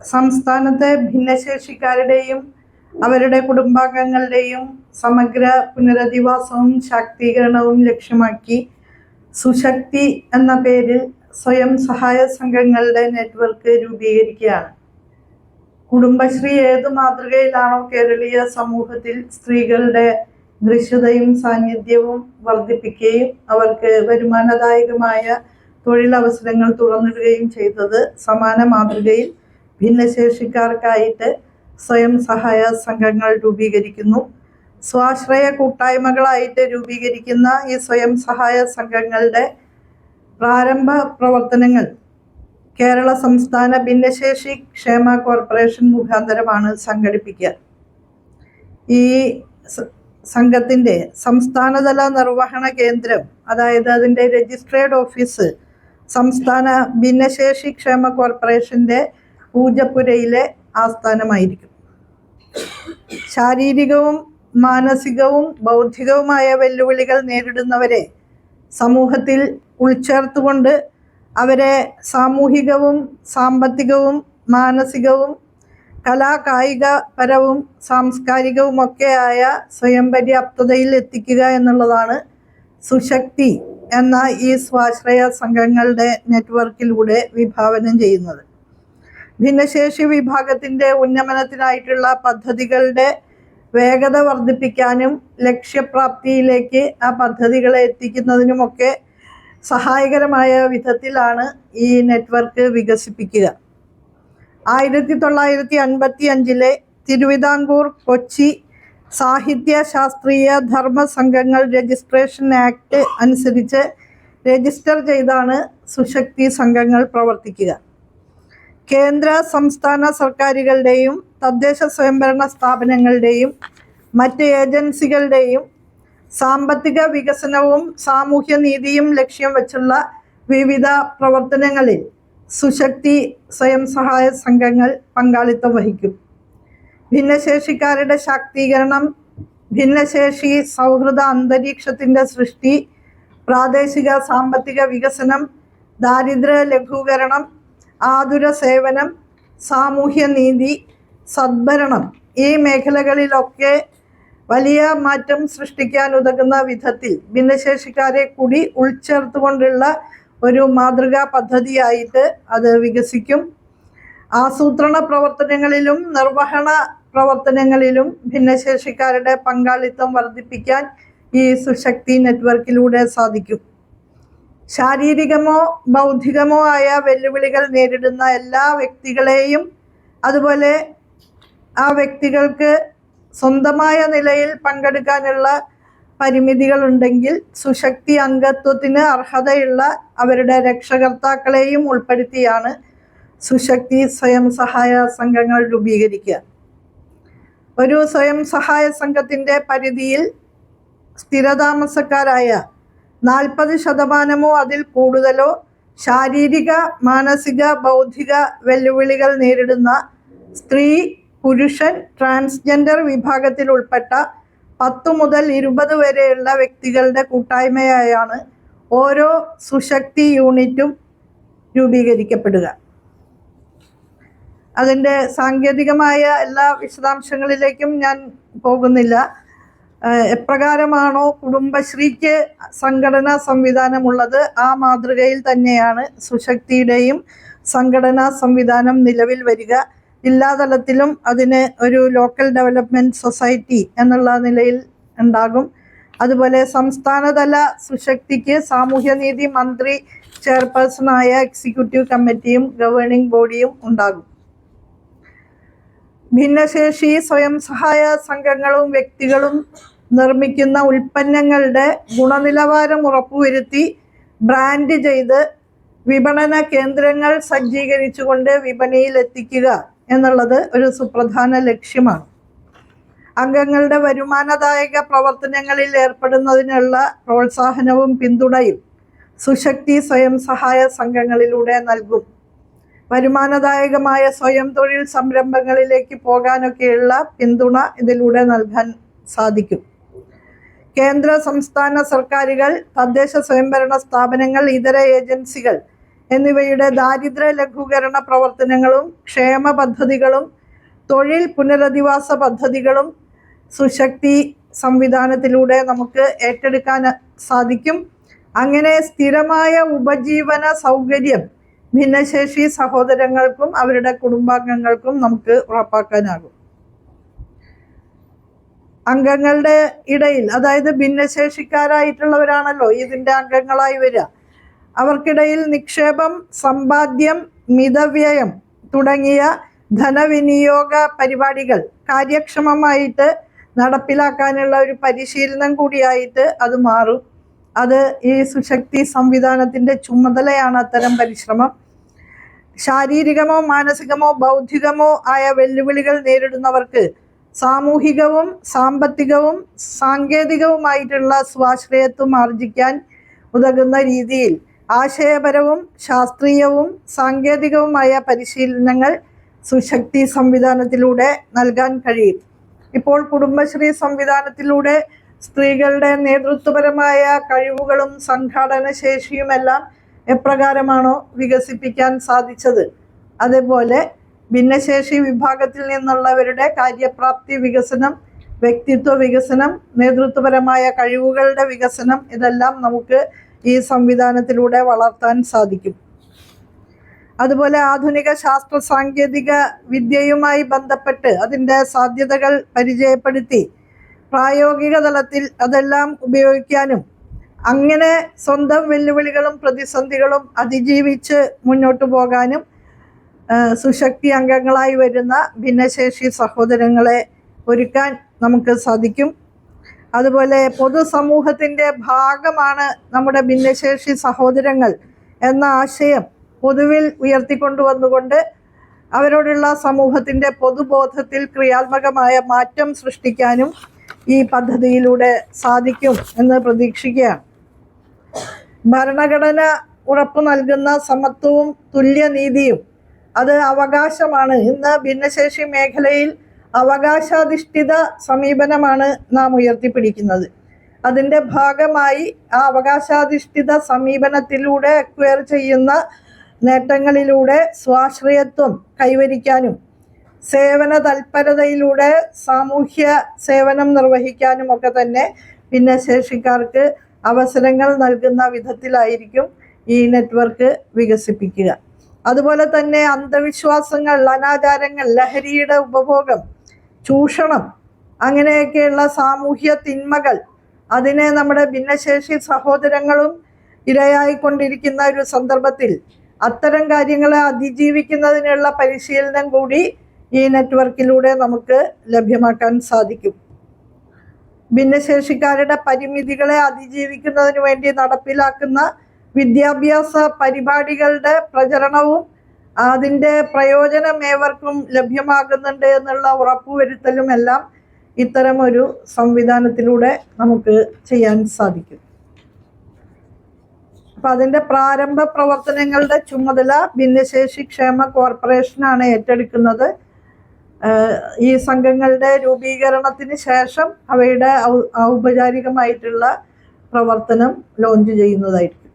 സംസ്ഥാനത്തെ ഭിന്നശേഷിക്കാരുടെയും അവരുടെ കുടുംബാംഗങ്ങളുടെയും സമഗ്ര പുനരധിവാസവും ശാക്തീകരണവും ലക്ഷ്യമാക്കി സുശക്തി എന്ന പേരിൽ സ്വയം സഹായ സംഘങ്ങളുടെ നെറ്റ്വർക്ക് രൂപീകരിക്കുകയാണ്. കുടുംബശ്രീ ഏത് മാതൃകയിലാണോ കേരളീയ സമൂഹത്തിൽ സ്ത്രീകളുടെ ദൃശ്യതയും സാന്നിധ്യവും വർദ്ധിപ്പിക്കുകയും അവർക്ക് വരുമാനദായകമായ തൊഴിലവസരങ്ങൾ തുറന്നിടുകയും ചെയ്തത് സമാന മാതൃകയിൽ ഭിന്നശേഷിക്കാർക്കായിട്ട് സ്വയം സഹായ സംഘങ്ങൾ രൂപീകരിക്കുന്നു. സ്വാശ്രയ കൂട്ടായ്മകളായിട്ട് രൂപീകരിക്കുന്ന ഈ സ്വയം സഹായ സംഘങ്ങളുടെ പ്രാരംഭ പ്രവർത്തനങ്ങൾ കേരള സംസ്ഥാന ഭിന്നശേഷി ക്ഷേമ കോർപ്പറേഷൻ മുഖാന്തരമാണ് സംഘടിപ്പിക്കുക. ഈ സംഘത്തിന്റെ സംസ്ഥാനതല നിർവഹണ കേന്ദ്രം അതായത് അതിന്റെ രജിസ്ട്രേഡ് ഓഫീസ് സംസ്ഥാന ഭിന്നശേഷി ക്ഷേമ കോർപ്പറേഷന്റെ പൂജപ്പുരയിലെ ആസ്ഥാനമായിരിക്കും. ശാരീരികവും മാനസികവും ബൗദ്ധികവുമായ വെല്ലുവിളികൾ നേരിടുന്നവരെ സമൂഹത്തിൽ ഉൾച്ചേർത്തുകൊണ്ട് അവരെ സാമൂഹികവും സാമ്പത്തികവും മാനസികവും കലാ കായികപരവും സാംസ്കാരികവുമൊക്കെയായ സ്വയം പര്യാപ്തതയിൽ എത്തിക്കുക എന്നുള്ളതാണ് സുശക്തി എന്ന ഈ സ്വാശ്രയ സംഘങ്ങളുടെ നെറ്റ്വർക്കിലൂടെ വിഭാവനം ചെയ്യുന്നത്. ഭിന്നശേഷി വിഭാഗത്തിന്റെ ഉന്നമനത്തിനായിട്ടുള്ള പദ്ധതികളുടെ വേഗത വർദ്ധിപ്പിക്കാനും ലക്ഷ്യപ്രാപ്തിയിലേക്ക് ആ പദ്ധതികളെ എത്തിക്കുന്നതിനുമൊക്കെ സഹായകരമായ വിധത്തിലാണ് ഈ നെറ്റ്വർക്ക് വികസിപ്പിക്കുക. ആയിരത്തി തൊള്ളായിരത്തി അൻപത്തി അഞ്ചിലെ തിരുവിതാംകൂർ കൊച്ചി സാഹിത്യ ശാസ്ത്രീയ ധർമ്മ സംഘങ്ങൾ രജിസ്ട്രേഷൻ ആക്ട് അനുസരിച്ച് രജിസ്റ്റർ ചെയ്താണ് സുശക്തി സംഘങ്ങൾ പ്രവർത്തിക്കുക. കേന്ദ്ര സംസ്ഥാന സർക്കാരുകളുടെയും തദ്ദേശ സ്വയംഭരണ സ്ഥാപനങ്ങളുടെയും മറ്റ് ഏജൻസികളുടെയും സാമ്പത്തിക വികസനവും സാമൂഹ്യ നീതിയും ലക്ഷ്യം വച്ചുള്ള വിവിധ പ്രവർത്തനങ്ങളിൽ സുശക്തി സ്വയം സഹായ സംഘങ്ങൾ പങ്കാളിത്തം വഹിക്കും. ഭിന്നശേഷിക്കാരുടെ ശാക്തീകരണം ഭിന്നശേഷി സൗഹൃദ അന്തരീക്ഷത്തിന്റെ സൃഷ്ടി പ്രാദേശിക സാമ്പത്തിക വികസനം ദാരിദ്ര്യ ലഘൂകരണം ആതുര സേവനം സാമൂഹ്യ നീതി സദ്ഭരണം ഈ മേഖലകളിലൊക്കെ വലിയ മാറ്റം സൃഷ്ടിക്കാൻ ഉതകുന്ന വിധത്തിൽ ഭിന്നശേഷിക്കാരെ കൂടി ഉൾച്ചേർത്തുകൊണ്ടുള്ള ഒരു മാതൃകാ പദ്ധതിയായിട്ട് അത് വികസിക്കും. ആസൂത്രണ പ്രവർത്തനങ്ങളിലും നിർവഹണ പ്രവർത്തനങ്ങളിലും ഭിന്നശേഷിക്കാരുടെ പങ്കാളിത്തം വർദ്ധിപ്പിക്കാൻ ഈ സുശക്തി നെറ്റ്വർക്കിലൂടെ സാധിക്കും. ശാരീരികമോ ബൗദ്ധികമോ ആയ വെല്ലുവിളികൾ നേരിടുന്ന എല്ലാ വ്യക്തികളെയും അതുപോലെ ആ വ്യക്തികൾക്ക് സ്വന്തമായ നിലയിൽ പങ്കെടുക്കാനുള്ള പരിമിതികളുണ്ടെങ്കിൽ സുശക്തി അംഗത്വത്തിന് അർഹതയുള്ള അവരുടെ രക്ഷകർത്താക്കളെയും ഉൾപ്പെടുത്തിയാണ് സുശക്തി സ്വയം സഹായ സംഘങ്ങൾ രൂപീകരിക്കുക. ഒരു സ്വയം സഹായ സംഘത്തിന്റെ പരിധിയിൽ സ്ഥിരതാമസക്കാരായ നാൽപ്പത് ശതമാനമോ അതിൽ കൂടുതലോ ശാരീരിക മാനസിക ബൗദ്ധിക വെല്ലുവിളികൾ നേരിടുന്ന സ്ത്രീ പുരുഷൻ ട്രാൻസ്ജെൻഡർ വിഭാഗത്തിൽ ഉൾപ്പെട്ട പത്തു മുതൽ ഇരുപത് വരെയുള്ള വ്യക്തികളുടെ കൂട്ടായ്മയായാണ് ഓരോ സുശക്തി യൂണിറ്റും രൂപീകരിക്കപ്പെടുക. അതിന്റെ സാങ്കേതികമായ എല്ലാ വിശദാംശങ്ങളിലേക്കും ഞാൻ പോകുന്നില്ല. എപ്രകാരമാണോ കുടുംബശ്രീക്ക് സംഘടനാ സംവിധാനമുള്ളത്? ആ മാതൃകയിൽ തന്നെയാണ് സുശക്തിയുടെയും സംഘടനാ സംവിധാനം നിലവിൽ വരിക. ജില്ലാതലത്തിലും അതിന് ഒരു ലോക്കൽ ഡെവലപ്മെന്റ് സൊസൈറ്റി എന്നുള്ള നിലയിൽ ഉണ്ടാകും. അതുപോലെ സംസ്ഥാനതല സുശക്തിക്ക് സാമൂഹ്യനീതി മന്ത്രി ചെയർപേഴ്സണായ എക്സിക്യൂട്ടീവ് കമ്മിറ്റിയും ഗവേണിംഗ് ബോഡിയും ഉണ്ടാകും. ഭിന്നശേഷി സ്വയം സഹായ സംഘങ്ങളും വ്യക്തികളും നിർമ്മിക്കുന്ന ഉൽപ്പന്നങ്ങളുടെ ഗുണനിലവാരം ഉറപ്പുവരുത്തി ബ്രാൻഡ് ചെയ്ത് വിപണന കേന്ദ്രങ്ങൾ സജ്ജീകരിച്ചുകൊണ്ട് വിപണിയിൽ എത്തിക്കുക എന്നുള്ളത് ഒരു സുപ്രധാന ലക്ഷ്യമാണ്. അംഗങ്ങളുടെ വരുമാനദായക പ്രവർത്തനങ്ങളിൽ ഏർപ്പെടുന്നതിനുള്ള പ്രോത്സാഹനവും പിന്തുണയും സുശക്തി സ്വയം സഹായ സംഘങ്ങളിലൂടെ നൽകും. വരുമാനദായകമായ സ്വയം തൊഴിൽ സംരംഭങ്ങളിലേക്ക് പോകാനൊക്കെയുള്ള പിന്തുണ ഇതിലൂടെ നൽകാൻ സാധിക്കും. കേന്ദ്ര സംസ്ഥാന സർക്കാരുകൾ തദ്ദേശ സ്വയംഭരണ സ്ഥാപനങ്ങൾ ഇതര ഏജൻസികൾ എന്നിവയുടെ ദാരിദ്ര്യ ലഘൂകരണ പ്രവർത്തനങ്ങളും ക്ഷേമ പദ്ധതികളും തൊഴിൽ പുനരധിവാസ പദ്ധതികളും സുശക്തി സംവിധാനത്തിലൂടെ നമുക്ക് ഏറ്റെടുക്കാൻ സാധിക്കും. അങ്ങനെ സ്ഥിരമായ ഉപജീവന സൗകര്യം ഭിന്നശേഷി സഹോദരങ്ങൾക്കും അവരുടെ കുടുംബാംഗങ്ങൾക്കും നമുക്ക് ഉറപ്പാക്കാനാകും. അംഗങ്ങളുടെ ഇടയിൽ അതായത് ഭിന്നശേഷിക്കാരായിട്ടുള്ളവരാണല്ലോ ഇതിന്റെ അംഗങ്ങളായി വരിക. അവർക്കിടയിൽ നിക്ഷേപം സമ്പാദ്യം മിതവ്യയം തുടങ്ങിയ ധനവിനിയോഗ പരിപാടികൾ കാര്യക്ഷമമായിട്ട് നടപ്പിലാക്കാനുള്ള ഒരു പരിശീലനം കൂടിയായിട്ട് അത് മാറും. അത് ഈ സുശക്തി സംവിധാനത്തിന്റെ ചുമതലയാണ് അത്തരം പരിശ്രമം. ശാരീരികമോ മാനസികമോ ബൗദ്ധികമോ ആയ വെല്ലുവിളികൾ നേരിടുന്നവർക്ക് സാമൂഹികവും സാമ്പത്തികവും സാങ്കേതികവുമായിട്ടുള്ള സ്വാശ്രയത്വം ആർജിക്കാൻ ഉതകുന്ന രീതിയിൽ ആശയപരവും ശാസ്ത്രീയവും സാങ്കേതികവുമായ പരിശീലനങ്ങൾ സുശക്തി സംവിധാനത്തിലൂടെ നൽകാൻ കഴിയും. ഇപ്പോൾ കുടുംബശ്രീ സംവിധാനത്തിലൂടെ സ്ത്രീകളുടെ നേതൃത്വപരമായ കഴിവുകളും സംഘാടന ശേഷിയുമെല്ലാം എപ്രകാരമാണോ വികസിപ്പിക്കാൻ സാധിച്ചത്? അതേപോലെ ഭിന്നശേഷി വിഭാഗത്തിൽ നിന്നുള്ളവരുടെ കാര്യപ്രാപ്തി വികസനം വ്യക്തിത്വ വികസനം നേതൃത്വപരമായ കഴിവുകളുടെ വികസനം ഇതെല്ലാം നമുക്ക് ഈ സംവിധാനത്തിലൂടെ വളർത്താൻ സാധിക്കും. അതുപോലെ ആധുനിക ശാസ്ത്ര സാങ്കേതിക വിദ്യയുമായി ബന്ധപ്പെട്ട് അതിന്റെ സാധ്യതകൾ പരിചയപ്പെടുത്തി പ്രായോഗിക തലത്തിൽ അതെല്ലാം ഉപയോഗിക്കാനും അങ്ങനെ സ്വന്തം വെല്ലുവിളികളും പ്രതിസന്ധികളും അതിജീവിച്ച് മുന്നോട്ട് പോകാനും സുശക്തി അംഗങ്ങളായി വരുന്ന ഭിന്നശേഷി സഹോദരങ്ങളെ ഒരുക്കാൻ നമുക്ക് സാധിക്കും. അതുപോലെ പൊതുസമൂഹത്തിന്റെ ഭാഗമാണ് നമ്മുടെ ഭിന്നശേഷി സഹോദരങ്ങൾ എന്ന ആശയം പൊതുവിൽ ഉയർത്തിക്കൊണ്ടുവന്നുകൊണ്ട് അവരോടുള്ള സമൂഹത്തിന്റെ പൊതുബോധത്തിൽ ക്രിയാത്മകമായ മാറ്റം സൃഷ്ടിക്കാനും ഈ പദ്ധതിയിലൂടെ സാധിക്കും എന്ന് പ്രതീക്ഷിക്കുകയാണ്. ഭരണഘടന ഉറപ്പു നൽകുന്ന സമത്വവും തുല്യനീതിയും അത് അവകാശമാണ്. ഇന്ന് ഭിന്നശേഷി മേഖലയിൽ അവകാശാധിഷ്ഠിത സമീപനമാണ് നാം ഉയർത്തിപ്പിടിക്കുന്നത്. അതിന്റെ ഭാഗമായി ആ അവകാശാധിഷ്ഠിത സമീപനത്തിലൂടെ അക്വയർ ചെയ്യുന്ന നേട്ടങ്ങളിലൂടെ സ്വാശ്രയത്വം കൈവരിക്കാനും സേവന തൽപരതയിലൂടെ സാമൂഹ്യ സേവനം നിർവഹിക്കാനും ഒക്കെ തന്നെ ഭിന്നശേഷിക്കാർക്ക് അവസരങ്ങൾ നൽകുന്ന വിധത്തിലായിരിക്കും ഈ നെറ്റ്വർക്ക് വികസിപ്പിക്കുക. അതുപോലെ തന്നെ അന്ധവിശ്വാസങ്ങൾ അനാചാരങ്ങൾ ലഹരിയുടെ ഉപഭോഗം ചൂഷണം അങ്ങനെയൊക്കെയുള്ള സാമൂഹ്യ തിന്മകൾ അതിനെ നമ്മുടെ ഭിന്നശേഷി സഹോദരങ്ങളും ഇരയായിക്കൊണ്ടിരിക്കുന്ന ഒരു സന്ദർഭത്തിൽ അത്തരം കാര്യങ്ങളെ അതിജീവിക്കുന്നതിനുള്ള പരിശീലനം കൂടി ഈ നെറ്റ്വർക്കിലൂടെ നമുക്ക് ലഭ്യമാക്കാൻ സാധിക്കും. ഭിന്നശേഷിക്കാരുടെ പരിമിതികളെ അതിജീവിക്കുന്നതിന് വേണ്ടി നടപ്പിലാക്കുന്ന വിദ്യാഭ്യാസ പരിപാടികളുടെ പ്രചരണവും അതിന്റെ പ്രയോജനം ഏവർക്കും ലഭ്യമാകുന്നുണ്ട് എന്നുള്ള ഉറപ്പുവരുത്തലും എല്ലാം ഇത്തരം ഒരു സംവിധാനത്തിലൂടെ നമുക്ക് ചെയ്യാൻ സാധിക്കും. അപ്പം അതിന്റെ പ്രാരംഭ പ്രവർത്തനങ്ങളുടെ ചുമതല ഭിന്നശേഷി ക്ഷേമ കോർപ്പറേഷനാണ് ഏറ്റെടുക്കുന്നത്. ഈ സംഘങ്ങളുടെ രൂപീകരണത്തിന് ശേഷം അവയുടെ ഔപചാരികമായിട്ടുള്ള പ്രവർത്തനം ലോഞ്ച് ചെയ്യുന്നതായിരിക്കും.